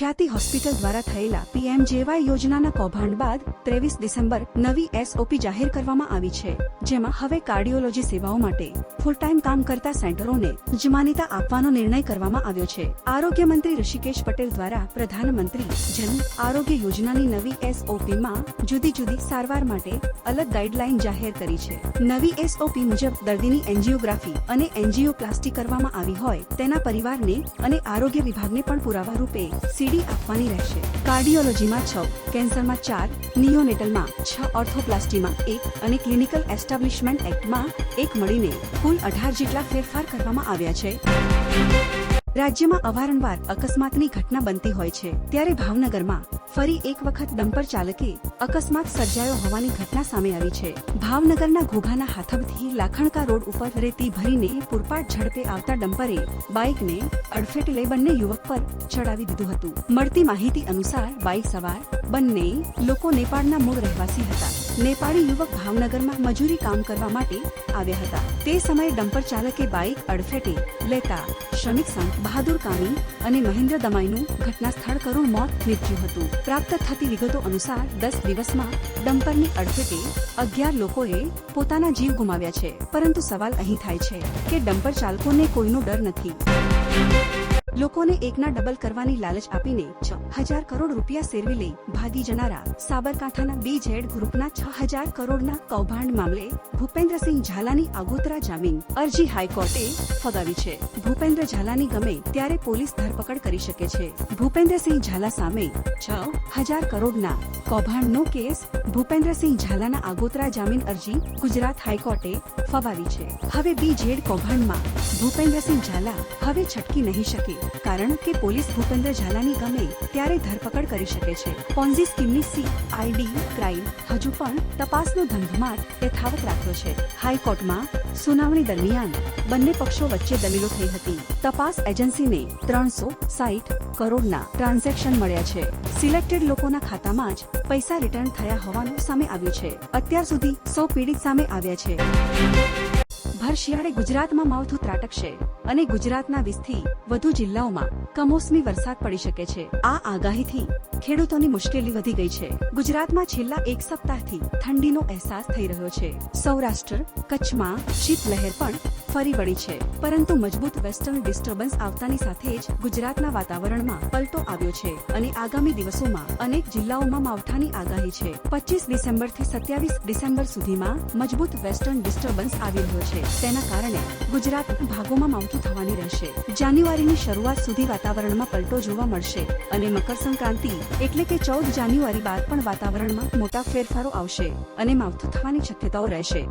ખ્યાતિ હોસ્પિટલ દ્વારા થયેલા પીએમજેવાય યોજનાના કૌભાંડ બાદ ત્રેવીસ ડિસેમ્બર નવી એસઓપી જાહેર કરવામાં આવી છે, જેમાં હવે કાર્ડિયોલોજી સેવાઓ માટે ફૂલ ટાઈમ કામ કરતા સેન્ટરોને જ માન્યતા આપવાનો નિર્ણય કરવામાં આવ્યો છે. આરોગ્ય મંત્રી ઋષિકેશ પટેલ દ્વારા પ્રધાનમંત્રી જન આરોગ્ય યોજનાની નવી એસઓપીમાં જુદી જુદી સારવાર માટે અલગ ગાઈડલાઈન જાહેર કરી છે. નવી એસઓપી મુજબ દર્દીની એન્જિયોગ્રાફી અને એન્જિયોપ્લાસ્ટી કરવામાં આવી હોય તેના પરિવારને અને આરોગ્ય વિભાગને પણ પુરાવા રૂપે સીડી આપવાની રહેશે. કાર્ડિયોલોજીમાં છ, કેન્સરમાં ચાર, નિયોનેટલમાં છ, ઓર્થોપ્લાસ્ટીમાં એક અને ક્લિનિકલ એસ્ટાબ્લિશમેન્ટ એક્ટમાં એક મળીને કુલ અઢાર જેટલા ફેરફાર કરવામાં આવ્યા છે. રાજ્યમાં અવારનવાર અકસ્માતની ઘટના બનતી હોય છે, ત્યારે ભાવનગરમાં ફરી એક વખત ડમ્પર ચાલકે અકસ્માત સર્જાયો હોવાની ઘટના સામે આવી છે. ભાવનગરના ઘોઘાના હાથબથી લાખણકા રોડ ઉપર રેતી ભરીને પૂરપાટ ઝડપે આવતા ડમ્પરે બાઇકને અડફેટ લઈ બંને યુવક પર ચડાવી દીધું હતું. મળતી માહિતી અનુસાર બાઇક સવાર બંને લોકો નેપાળના મૂળ રહેવાસી હતા. નેપાળી યુવક ભાવનગરમાં મજૂરી કામ કરવા માટે આવ્યા હતા. તે સમયે ડમ્પર ચાલકે બાઇક અડફેટે લેતા શ્રમિક સંઘ બહાદુર કામી અને મહેન્દ્ર દમાઈનું ઘટના સ્થળ કરુણ મોત નીપજ્યું હતું. પ્રાપ્ત થતી વિગતો અનુસાર દસ દિવસમાં ડમ્પરની અડફેટે અગિયાર લોકોએ પોતાના જીવ ગુમાવ્યા છે. પરંતુ સવાલ અહીં થાય છે કે ડમ્પર ચાલકોને કોઈનો ડર નથી. લોકોને એકના ડબલ કરવાની લાલચ આપીને છ હજાર કરોડ રૂપિયા સેરવી લઈ ભાગી જનારા સાબરકાંઠાના બી ઝેડ ગ્રુપના છ હજાર કરોડના કૌભાંડ મામલે ભૂપેન્દ્રસિંહ ઝાલાની આગોતરા જામીન અરજી હાઈકોર્ટે ફગાવી છે. ભૂપેન્દ્ર ઝાલાની ગમે ત્યારે પોલીસ ધરપકડ કરી શકે છે. ભૂપેન્દ્રસિંહ ઝાલા સામે છ હજાર કરોડના કૌભાંડનો કેસ ભૂપેન્દ્રસિંહ ઝાલાના આગોતરા જામીન અરજી ગુજરાત હાઈકોર્ટે ફગાવી છે. હવે બી ઝેડ કૌભાંડમાં ભૂપેન્દ્રસિંહ ઝાલા હવે છટકી નહીં શકે, કારણ કે પોલીસ ભૂપેન્દ્ર ઝાલાની ગમે ત્યારે ધરપકડ કરી શકે છે. પોન્ઝી સ્કીમની સી આઈડી ક્રાઇમ હજુ પણ તપાસનો ધમધમાટ યથાવત રાખ્યો છે. હાઈકોર્ટમાં સુનાવણી દરમિયાન બંને પક્ષો વચ્ચે દલીલો થઈ હતી. તપાસ એજન્સીને ત્રણસો સાઠ કરોડના ટ્રાન્ઝેક્શન મળ્યા છે. સિલેક્ટેડ લોકોના ખાતામાં જ પૈસા રિટર્ન થયા હોવાનું સામે આવ્યું છે. અત્યાર સુધી સો પીડિત સામે આવ્યા છે. ભર શિયાળે ગુજરાતમાં માવઠું ત્રાટકશે. અને ગુજરાતના વીસથી વધુ જિલ્લાઓમાં કમોસમી વરસાદ પડી શકે છે. આ આગાહીથી ખેડૂતોની મુશ્કેલી વધી ગઈ છે. ગુજરાતમાં છેલ્લા એક સપ્તાહથી ઠંડીનો અહેસાસ થઈ રહ્યો છે. સૌરાષ્ટ્ર, કચ્છમાં શીતલહેર પણ ફરી વળી છે. પરંતુ મજબૂત વેસ્ટર્ન ડિસ્ટર્બન્સ આવતાની સાથે જ ગુજરાતના વાતાવરણમાં પલટો આવ્યો છે અને આગામી દિવસોમાં અનેક જિલ્લાઓમાં માવઠાની આગાહી છે. પચીસ ડિસેમ્બરથી સત્યાવીસ ડિસેમ્બર સુધીમાં મજબૂત વેસ્ટર્ન ડિસ્ટર્બન્સ આવી રહ્યો છે. તેના કારણે ગુજરાતના ભાગોમાં માવઠું થવાની રહેશે. જાન્યુઆરીની શરૂઆત સુધી વાતાવરણમાં પલટો જોવા મળશે અને મકર સંક્રાંતિ એટલે કે ચૌદ જાન્યુઆરી બાદ પણ વાતાવરણમાં મોટા ફેરફારો આવશે અને માવઠું થવાની શક્યતાઓ રહેશે.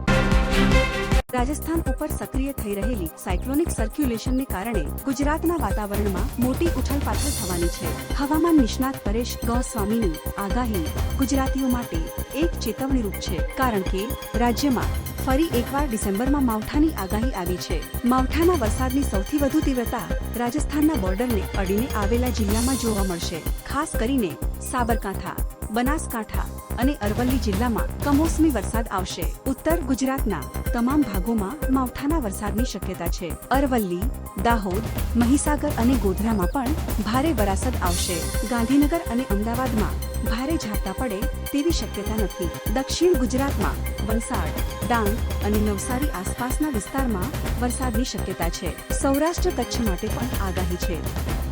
રાજસ્થાન ઉપર સક્રિય થઈ રહેલી સાયક્લોનિક સર્ક્યુલેશનને કારણે ગુજરાતના વાતાવરણમાં મોટી ઉથલપાથલ થવાની છે. હવામાન નિષ્ણાત પરેશ ગોસ્વામીની આગાહી ગુજરાતીઓ માટે એક ચેતવણીરૂપ છે. કારણ કે રાજ્યમાં ફરી એકવાર ડિસેમ્બરમાં માવઠાની આગાહી આવી છે. માવઠાના વરસાદની સૌથી વધુ તીવ્રતા રાજસ્થાનના બોર્ડરને અડીને આવેલા જિલ્લામાં જોવા મળશે. ખાસ કરીને સાબરકાંઠા, બનાસકાંઠા અને અરવલ્લી જિલ્લામાં કમોસમી વરસાદ આવશે. ઉત્તર ગુજરાતના તમામ ભાગોમાં માવઠાના વરસાદની શક્યતા છે. અરવલ્લી, દાહોદ, મહીસાગર અને ગોધરામાં પણ ભારે વરાસદ આવશે. ગાંધીનગર અને અમદાવાદમાં ભારે ઝાપટા પડે તેવી શક્યતા નથી. દક્ષિણ ગુજરાતમાં વલસાડ, ડાંગ અને નવસારી આસપાસના વિસ્તારમાં વરસાદની શક્યતા છે. સૌરાષ્ટ્ર કચ્છ માટે પણ આગાહી છે.